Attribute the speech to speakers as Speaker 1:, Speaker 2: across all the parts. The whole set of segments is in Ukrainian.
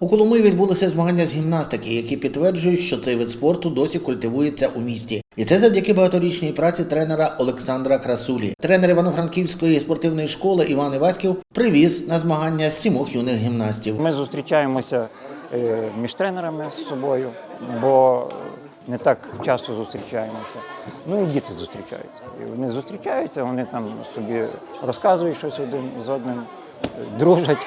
Speaker 1: У Коломиї відбулися змагання з гімнастики, які підтверджують, що цей вид спорту досі культивується у місті. І це завдяки багаторічній праці тренера Олександра Красулі. Тренер Івано-Франківської спортивної школи Іван Іваськів привіз на змагання сімох юних гімнастів.
Speaker 2: Ми зустрічаємося е, між тренерами з собою, бо не так часто зустрічаємося. Ну і діти зустрічаються. І вони зустрічаються, вони там собі розказують щось один з одним, дружать,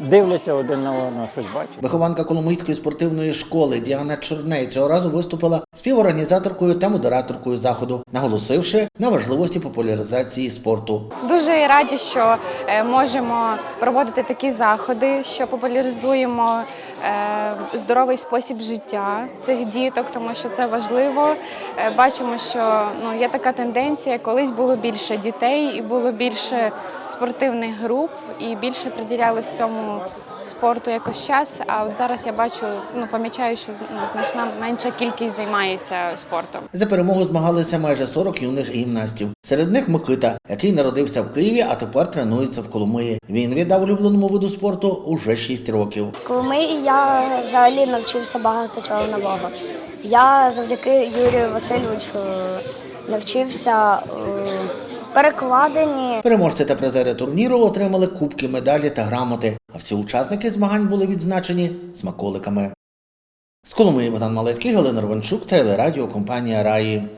Speaker 2: дивляться один на одного, щось бачать.
Speaker 1: Вихованка Коломийської спортивної школи Діана Чорней цього разу виступила співорганізаторкою та модераторкою заходу, наголосивши на важливості популяризації спорту.
Speaker 3: Дуже раді, що е, можемо проводити такі заходи, що популяризуємо е, здоровий спосіб життя цих діток, тому що це важливо. Е, Бачимо, що ну є така тенденція, колись було більше дітей і було більше спортивних груп, і більше приділялось цьому спорту якось час. А от зараз я бачу, ну помічаю, що ну, значна менша кількість займається спортом.
Speaker 1: За перемогу змагалися майже 40 юних гімнастів. Серед них Микита, який народився в Києві, а тепер тренується в Коломиї. Він віддав улюбленому виду спорту уже 6 років.
Speaker 4: В Коломиї я взагалі навчився багато чого нового. Я завдяки Юрію Васильовичу навчився е, перекладенні.
Speaker 1: Переможці та призери турніру отримали кубки, медалі та грамоти. Всі учасники змагань були відзначені смаколиками. З Коломиї Богдан Малецький, Галина Рванчук, телерадіокомпанія Раї.